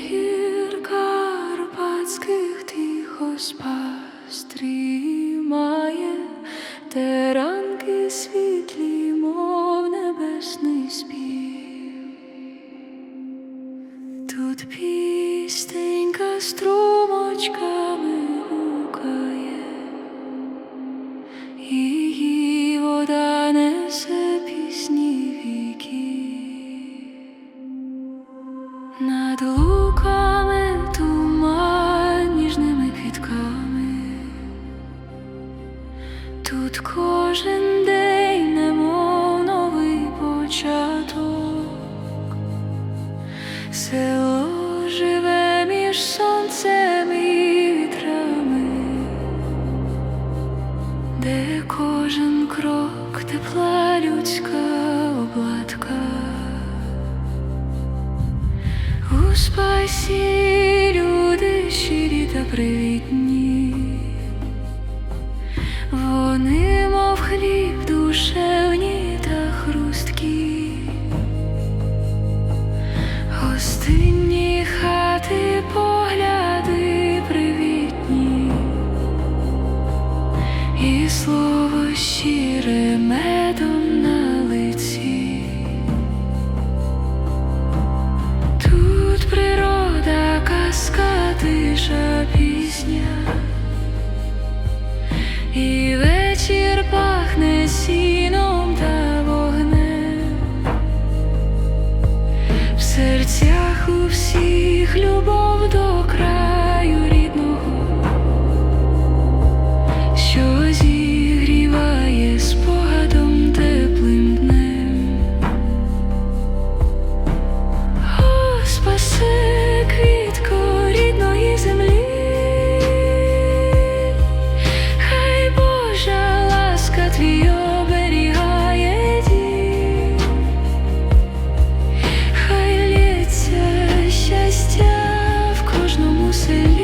гір карпатських тихо спастримає те ранки світлі, мов небесний спів. Тут пістенька струмочками. Кожен день немов новий початок. Село живе між сонцем і вітрами, де кожен крок тепла людська обладка. У спасі і слово щире медом на лиці. Тут природа, казка, тиша, Seria